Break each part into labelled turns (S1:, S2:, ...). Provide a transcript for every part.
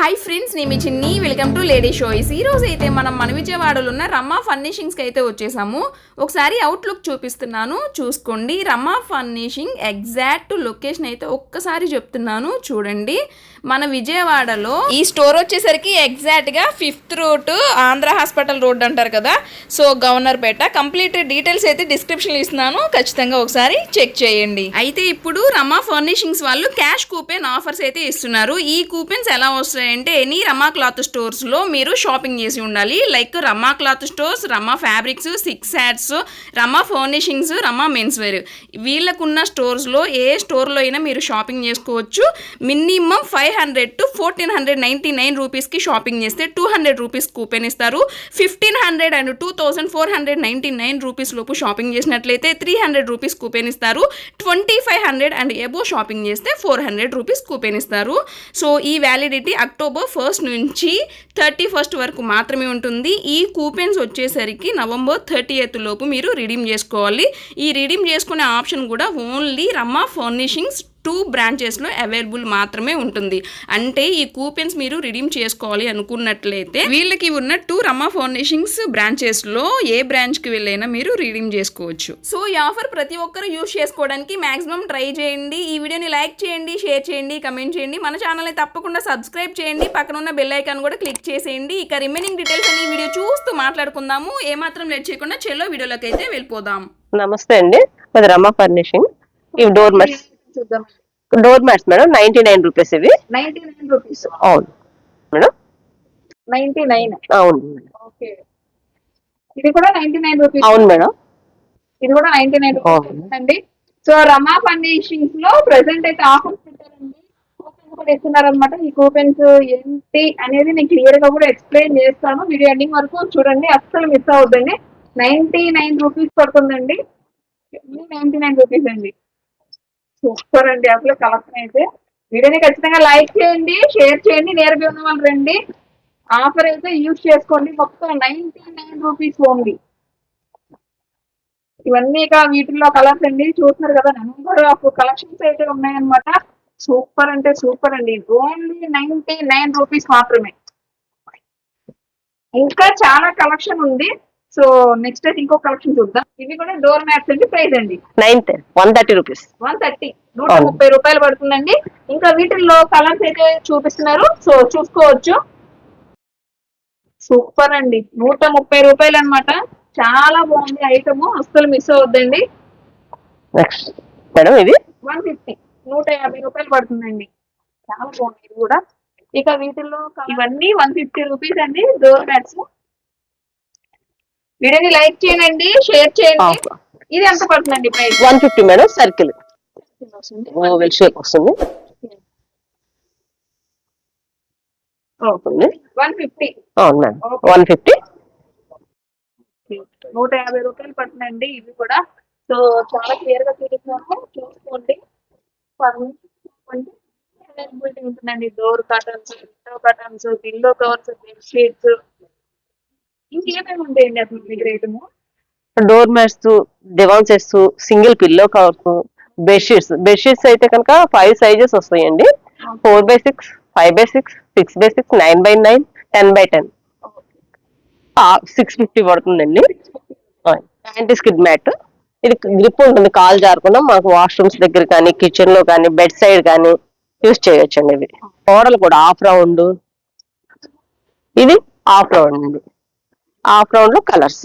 S1: Hi friends నేను మీ చిన్ని. Welcome to lady షోయిస్ ఈ రోజు అయితే మనం మన విజయవాడలో ఉన్న రమ్మా ఫర్నిషింగ్స్కి అయితే వచ్చేసాము. ఒకసారి అవుట్లుక్ చూపిస్తున్నాను. చూసుకోండి. రమ్మా ఫర్నిషింగ్ ఎగ్జాక్ట్ లొకేషన్ అయితే ఒక్కసారి చెప్తున్నాను. చూడండి. మన విజయవాడలో ఈ స్టోర్ వచ్చేసరికి ఎగ్జాక్ట్గా fifth road Andhra hospital road అంటారు కదా. So Governorpet complete details అయితే డిస్క్రిప్షన్ ఇస్తున్నాను. ఖచ్చితంగా ఒకసారి చెక్ చేయండి. అయితే ఇప్పుడు రమా ఫర్నిషింగ్స్ వాళ్ళు క్యాష్ కూపెన్ ఆఫర్స్ అయితే ఇస్తున్నారు. ఈ కూపెన్స్ ఎలా అంటే ఎనీ రమా క్లాత్ స్టోర్స్లో మీరు షాపింగ్ చేసి ఉండాలి. Like Rama cloth stores Rama fabrics six hats Rama furnishings Rama men's wear వీళ్ళకున్న స్టోర్స్లో ఏ స్టోర్లో అయినా మీరు షాపింగ్ చేసుకోవచ్చు. Minimum five hundred to fourteen hundred ninety nine రూపీస్కి షాపింగ్ చేస్తే టూ హండ్రెడ్ రూపీస్ కూపెన్ ఇస్తారు. Fifteen hundred and two thousand four hundred ninety nine rupees లోపు షాపింగ్ చేసినట్లయితే త్రీ హండ్రెడ్ రూపీస్ కూపెన్ ఇస్తారు. Twenty five hundred and above shopping చేస్తే four hundred rupees coupon ఇస్తారు. So ఈ validity October first నుంచి thirty first వరకు మాత్రమే ఉంటుంది. ఈ కూపెన్స్ వచ్చేసరికి నవంబర్ థర్టీ లోపు మీరు రిడీమ్ చేసుకోవాలి. ఈ రిడీమ్ చేసుకునే ఆప్షన్ కూడా ఓన్లీ రమ్మా ఫర్నిషింగ్స్ టూ బ్రాంచెస్లో అవైలబుల్ మాత్రమే ఉంటుంది. అంటే ఈ కూపెన్స్ మీరు రిడీమ్ చేసుకోవాలి అనుకున్నట్లయితే వీళ్ళకి ఉన్న టూ రమా ఫౌండేషన్స్ బ్రాంచెస్లో ఏ బ్రాంచ్కి వెళ్ళైనా మీరు రిడీమ్ చేసుకోవచ్చు. సో ఈ ఆఫర్ ప్రతి ఒక్కరు యూజ్ చేసుకోవడానికి మాక్సిమం ట్రై చేయండి. ఈ వీడియోని లైక్ చేయండి షేర్ చేయండి కమెంట్ చేయండి. మన ఛానల్ని తప్పకుండా సబ్స్క్రైబ్ చేయండి. పక్కన ఉన్న బెల్ ఐకాన్ కూడా క్లిక్ చేసేయండి. ఇక రిమైనింగ్ డీటెయిల్స్ అన్ని వీడియో చూస్తూ మాట్లాడుకుందాము. ఏమాత్రం లేట్ చేయకుండా చెల్లో వీడియోలోకి అయితే వెళ్ళిపోదాం.
S2: నమస్తే అండి. మాది రమా ఫర్నిషింగ్. ఇవి డోర్ మ్యాట్స్
S3: చూద్దాం.
S2: Door mats madam ninety nine rupees ఇవి.
S3: నైన్టీ నైన్ రూపీస్
S2: అవును. మేడం
S3: నైన్టీ నైన్
S2: అవును.
S3: ఓకే. ఇది కూడా నైన్టీ నైన్ రూపీస్
S2: అవును మేడం
S3: ఇది కూడా నైన్టీ నైన్ రూపీస్ అండి. సో రమా ఫర్నిషింగ్స్లో ప్రెసెంట్ అయితే ఆఫర్స్ పెట్టారండి. కూపెన్స్ కూడా ఇస్తున్నారు అనమాట ఈ కూపెన్స్ ఏంటి అనేది నేను క్లియర్గా కూడా ఎక్స్ప్లెయిన్ చేస్తాను. వీడియో ఎండింగ్ వరకు చూడండి. అస్సలు మిస్ అవద్దండి నైన్టీ నైన్ రూపీస్ పడుతుందండి. నైన్టీ నైన్ రూపీస్ అండి. సూపర్ అండి. అసలు కలెక్షన్ అయితే. వీడియోని ఖచ్చితంగా లైక్ చేయండి షేర్ చేయండి నేర్పి ఉన్న వాళ్ళు రండి. ఆఫర్ అయితే యూజ్ చేసుకోండి. మొత్తం నైన్టీ నైన్ రూపీస్ ఓన్లీ. ఇవన్నీ ఇక వీటిల్లో కలర్స్ అండి. చూస్తున్నారు కదా నెంబర్ ఆఫ్ కలెక్షన్స్ అయితే ఉన్నాయన్నమాట. సూపర్ అంటే సూపర్ అండి. ఓన్లీ నైన్టీ నైన్ రూపీస్ మాత్రమే. ఇంకా చాలా కలెక్షన్ ఉంది. సో నెక్స్ట్ అయితే ఇంకో కలెక్షన్ చూద్దాం. ఇవి కూడా డోర్ మ్యాట్స్ అండి ప్రైస్ అండి.
S2: Nine one thirty rupees.
S3: One thirty నూట. ముప్పై రూపాయలు పడుతుందండి. ఇంకా వీటిల్లో కలర్స్ అయితే చూపిస్తున్నారు. సో చూసుకోవచ్చు. సూపర్ అండి. నూట ముప్పై రూపాయలు అన్నమాట. చాలా బాగుంది ఐటమ్. అస్సలు మిస్ అవద్దండి
S2: నెక్స్ట్ మేడం ఇది
S3: వన్ ఫిఫ్టీ నూట యాభై రూపాయలు పడుతుందండి. చాలా బాగుంది. ఇది కూడా. ఇక వీటిల్లో ఇవన్నీ వన్ ఫిఫ్టీ రూపీస్ అండి డోర్ మ్యాట్స్. వీడియోని లైక్ చేయండి షేర్ చేయండి ఇది ఎంత పడుతుందండి price
S2: one fifty madam circle oval shape వస్తుంది
S3: వన్ ఫిఫ్టీ
S2: అవును మేడం వన్ ఫిఫ్టీ
S3: నూట యాభై రూపాయలు పడుతుందండి ఇవి కూడా సో చాలా క్లియర్గా చూపిస్తున్నాము చూసుకోండి అవైలబిలిటీ ఉంటుందండి door curtains window curtains pillow covers bed sheets ఇంకేమేమి ఉంటాయండి అసలు మీ దగ్గర item
S2: door mats divan sets single pillow covers bedsheets bedsheets అయితే కనుక ఫైవ్ సైజెస్ వస్తాయండి. Four by six five by six six by six nine by nine ten by ten six fifty పడుతుందండి. Anti skid mat ఇది grip ఉంటుంది కాల్ జారకుండా మాకు washrooms దగ్గర కానీ కిచెన్లో కానీ బెడ్ సైడ్ కానీ యూస్ చేయొచ్చండి ఇవి. మోడల్ కూడా హాఫ్ రౌండ్ ఇది హాఫ్ రౌండ్ అండి. హాఫ్ రౌండ్లో కలర్స్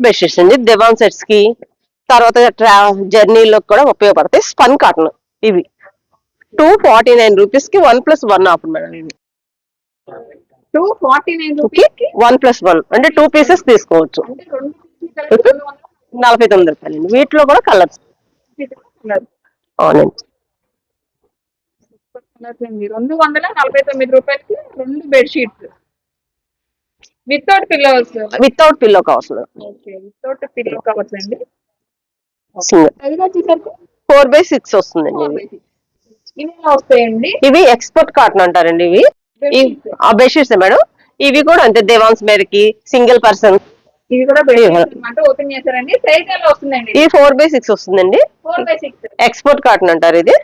S2: బెడ్షీట్స్ అండి. దివాన్ సెట్స్కి తర్వాత ట్రా జర్నీలో కూడా ఉపయోగపడతాయి. స్పన్ కాటన్ ఇవి. టూ ఫార్టీ నైన్ రూపీస్కి one plus one offer madam ఇవి
S3: two forty nine
S2: one plus one అంటే టూ పీసెస్ తీసుకోవచ్చు. నలభై తొమ్మిది రూపాయలు అండి వీటిలో కూడా కలర్స్
S3: కలర్
S2: అవునండి.
S3: అండి రెండు వందల నలభై తొమ్మిది రూపాయలకి రెండు bedsheets without pillows
S2: without pillow covers
S3: okay without pillow covers అండి. సైజ్ వచ్చేసరికి
S2: ఫోర్ బై సిక్స్ వస్తుందండి ఇవి
S3: వస్తాయండి?
S2: ఇవి ఎక్స్పోర్ట్ కాటన్ అంటారండి ఇవి. Bedsheets madam? ఇవి కూడా అంతే దేవాన్స్ మేరకి సింగిల్ పర్సన్
S3: ఇవి కూడా అంటే ఓపెన్ చేశారండి. సైజ్ ఎలా వస్తుందండి?
S2: ఇది ఫోర్ బై సిక్స్ వస్తుందండి.
S3: Four by six
S2: export cotton అంటారు ఇది.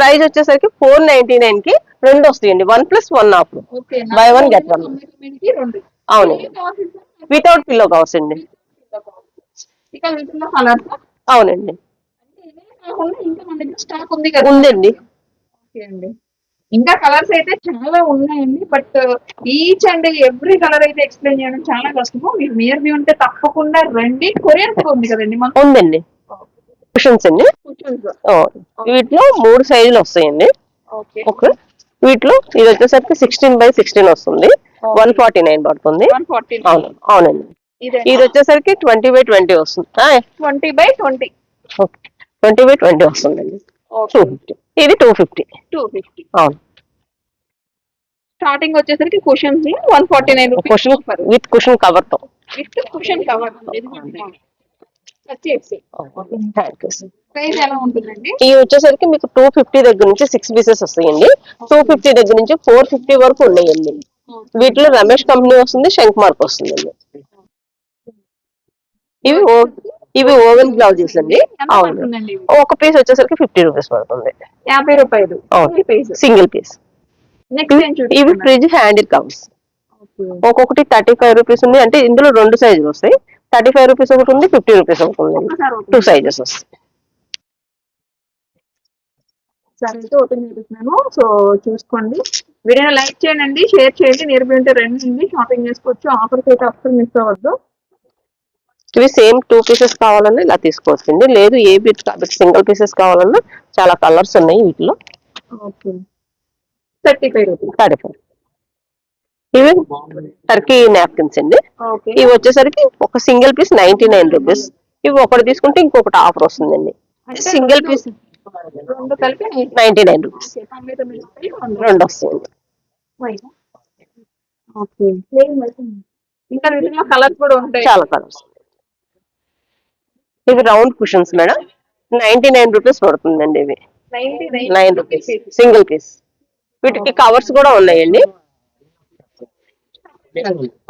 S3: ప్రైస్
S2: వచ్చేసరికి ఫోర్ నైన్టీ నైన్కి రెండు వస్తాయండి. One plus one off one, get one.
S3: రెండు.
S2: అవును. వితౌట్ పిల్లో కవర్స్ అండి. అవునండి. ఉందండి.
S3: ఇంకా కలర్స్ అయితే చాలా ఉన్నాయండి but each and every colour అయితే ఎక్స్ప్లెయిన్ చేయడం చాలా కష్టము. మీకు నియర్ బి ఉంటే తప్పకుండా రండి. కొరియర్ ఉంది కదండి మన
S2: ఉందండి. కుషన్స్ అండి. వీటిలో మూడు సైజులు వస్తాయండి.
S3: ఓకే.
S2: వీటిలో ఇది వచ్చేసరికి సిక్స్టీన్ బై సిక్స్టీన్ వస్తుంది. వన్ ఫార్టీ నైన్ పడుతుంది. అవును అవునండి.
S3: ఇదే
S2: ఇది వచ్చేసరికి ట్వంటీ బై ట్వంటీ వస్తుంది.
S3: Twenty by twenty
S2: twenty by twenty వస్తుందండి. టూ ఫిఫ్టీ ఇది టూ ఫిఫ్టీ
S3: టూ ఫిఫ్టీ
S2: అవును.
S3: స్టార్టింగ్ వచ్చేసరికి cushions one forty nine
S2: cushion with cushion కవర్తో.
S3: With cushion cover
S2: ఇవి వచ్చేసరికి మీకు టూ ఫిఫ్టీ దగ్గర నుంచి సిక్స్ పీసెస్ వస్తాయండి. టూ ఫిఫ్టీ దగ్గర నుంచి ఫోర్ ఫిఫ్టీ వరకు ఉన్నాయండి. వీటిలో రమేష్ కంపెనీ వస్తుంది శంక్ మార్క్ వస్తుందండి. ఇవి ఇవి ఓవెన్ బ్లౌజెస్ అండి. అవును? ఒక పీస్ వచ్చేసరికి ఫిఫ్టీ రూపీస్ పడుతుంది.
S3: యాభై రూపాయలు.
S2: సింగిల్ పీస్ ఇవి? Fridge handle covers. ఒక్కొక్కటి థర్టీ ఫైవ్ రూపీస్ ఉంది. అంటే ఇందులో రెండు సైజులు వస్తాయి. థర్టీ ఫైవ్ రూపీస్ ఒకటి ఉంది ఫిఫ్టీ రూపీస్ ఒకటి ఉంది. టూ సైజెస్ వస్తాయి.
S3: అయితే ఓపెన్ సో చూసుకోండి. వీడియో లైక్ చేయండి షేర్ చేయండి. నియర్ బై ఉంటే రండి. షాపింగ్ చేసుకోవచ్చు. ఆఫర్స్ అయితే అస్సలు మిస్ అవ్వద్దు.
S2: ఇవి సేమ్ టూ పీసెస్ కావాలన్నా ఇలా తీసుకోవచ్చండి. లేదు ఏ బిట్ కాబట్టి సింగిల్ పీసెస్ కావాలన్నా చాలా కలర్స్ ఉన్నాయి వీటిలో.
S3: Okay. Thirty five rupees
S2: thirty five ఇవి టర్కీ నాప్కిన్స్ అండి. ఇవి వచ్చేసరికి ఒక single piece ninety nine rupees ఇవి ఒకటి తీసుకుంటే ఇంకొకటి ఆఫర్ వస్తుందండి. సింగిల్ పీస్
S3: రెండు కలిపి
S2: నైన్టీ నైన్ రూపీస్
S3: రెండు. ఓకే. ఇంకా కలర్స్ కూడా ఉంటాయి.
S2: చాలా కలర్స్ ఇవి round cushions madam. Ninety nine rupees పడుతుందండి ఇవి. Nine rupees. సింగిల్ పీస్ వీటికి కవర్స్ కూడా ఉన్నాయండి.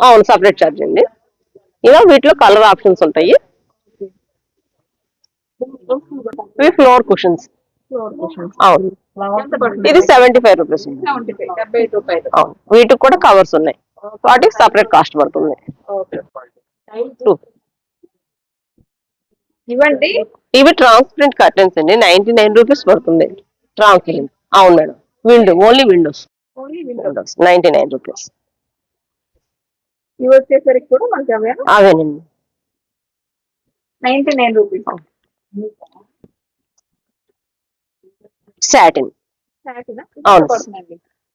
S2: అవును సపరేట్ ఛార్జ్ అండి. ఇలా వీటిలో కలర్ ఆప్షన్స్ ఉంటాయి. ఇవి ఫ్లోర్ కుషన్స్ అవును. ఇది సెవెంటీ ఫైవ్ రూపీస్. అవును. వీటికి కూడా కవర్స్ ఉన్నాయి. వాటికి సపరేట్ కాస్ట్ పడుతుంది.
S3: ఇవ్వండి.
S2: ఇవి ట్రాన్స్పరెంట్ కర్టెన్స్ అండి. నైన్టీ నైన్ రూపీస్ పడుతుంది. ట్రాన్స్పరెంట్ అవును madam. Window only windows ninety nine rupees
S3: ఇవి వచ్చేసరికి కూడా మనకి అవే
S2: అవేనండి.
S3: నైన్టీ నైన్ రూపీస్
S2: సాటిన్ అవును.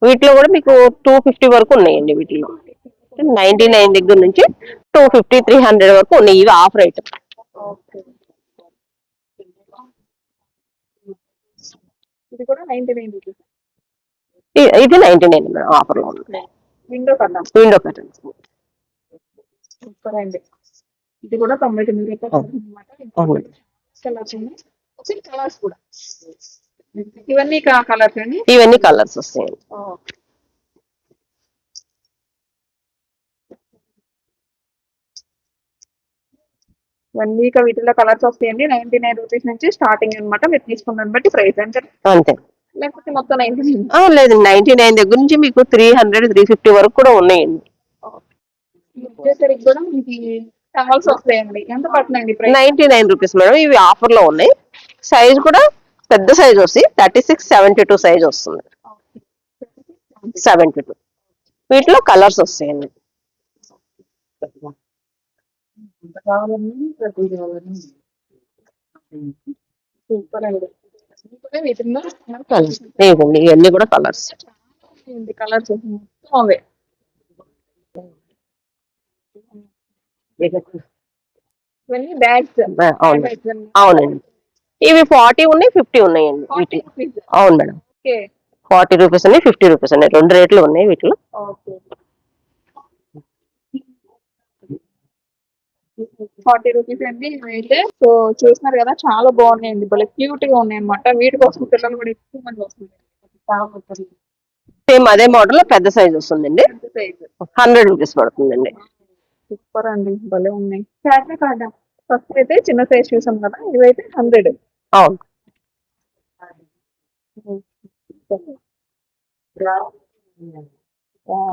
S2: వీటిలో కూడా మీకు టూ ఫిఫ్టీ వరకు ఉన్నాయండి వీటిలో. నైన్టీ నైన్ దగ్గర నుంచి టూ ఫిఫ్టీ త్రీ హండ్రెడ్ వరకు ఉన్నాయి. ఇవి ఆఫ్ రేట్
S3: ఓకే ఇది కూడా నైన్టీ నైన్ రూపీస్
S2: ఇది నైన్టీ నైన్ మేడం ఆఫర్లో ఉంది
S3: విండో కన్నా
S2: విండో కర్టన్స్
S3: సూపర్ అండి. ఇది కూడా తొంభై తొమ్మిది రూపాయలు కలర్స్ కలర్స్ కూడా. ఇవన్నీ కలర్స్ అండి?
S2: ఇవన్నీ కలర్స్ వస్తాయండి.
S3: ఇక వీటిలో కలర్స్ వస్తాయండి. నైన్టీ నైన్ రూపీస్ నుంచి స్టార్టింగ్ అన్నమాట. మీరు తీసుకున్న బట్టి ప్రైస్ అంటే
S2: అంతే.
S3: లేకపోతే మొత్తం నైన్టీ నైన్
S2: లేదు. నైన్టీ నైన్ దగ్గర నుంచి మీకు త్రీ హండ్రెడ్ త్రీ ఫిఫ్టీ వరకు కూడా ఉన్నాయండి.
S3: వచ్చేసరికి కూడా మీకు టవల్స్ వస్తాయండి. ఎంత పడుతుందండి price?
S2: Ninety nine rupees madam. ఇవి ఆఫర్లో ఉన్నాయి. సైజ్ కూడా పెద్ద సైజ్ వస్తాయి. Thirty six seventy two size వస్తుంది. Seventy two. వీటిలో కలర్స్ వస్తాయండి.
S3: సూపర్ అండి. ఇవి కూడా వీటిల్లో
S2: కలర్స్ ఇవన్నీ కూడా కలర్స్
S3: కలర్స్ మొత్తం అవే. ఇవన్నీ బ్యాగ్స్
S2: అవును. అవునండి. ఇవి ఫార్టీ ఉన్నాయి ఫిఫ్టీ ఉన్నాయండి వీటి అవును మేడం. ఫార్టీ రూపీస్ ఉన్నాయి ఫిఫ్టీ రూపీస్ ఉన్నాయి. రెండు రేట్లు ఉన్నాయి వీటిలో.
S3: ఫార్టీ రూపీస్ అండి అయితే సో చూస్తున్నారు కదా చాలా బాగున్నాయండి. భలే క్యూట్గా ఉన్నాయి అనమాట వీటి కోసం పిల్లలు కూడా ఎక్కువ మంది వస్తున్నారు.
S2: సేమ్ అదే మోడల్ పెద్ద సైజ్ వస్తుందండి.
S3: పెద్ద సైజ్
S2: హండ్రెడ్ రూపీస్ పడుతుందండి.
S3: సూపర్ అండి. భలే ఉన్నాయి. క్యాష్ కార్డా ఫస్ట్ అయితే చిన్న సైజ్ చూసాం కదా ఇవైతే హండ్రెడ్.
S2: అవును.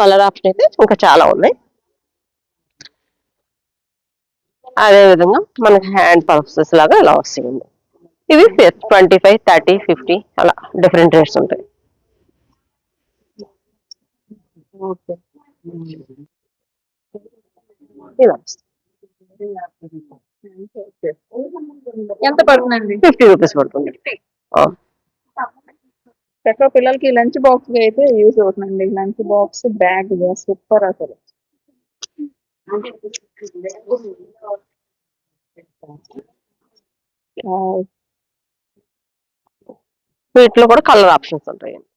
S2: కలర్ ఆప్షన్ అయితే ఇంకా చాలా ఉన్నాయి. అదే విధంగా మనకి హ్యాండ్ పర్సెస్ లాగా ఇలా వస్తాయండి ఇవి ట్వంటీ ఫైవ్ థర్టీ ఫిఫ్టీ అలా డిఫరెంట్ రేట్స్ ఉంటాయి.
S3: ఎంత పడుతుందండి?
S2: ఫిఫ్టీ రూపీస్ పడుతుంది.
S3: చక్కగా పిల్లలకి లంచ్ బాక్స్ అయితే యూజ్ అవుతుందండి. లంచ్ బాక్స్ బ్యాగ్ సూపర్ అసలు.
S2: వీటిలో కూడా కలర్ ఆప్షన్స్ ఉంటాయండి.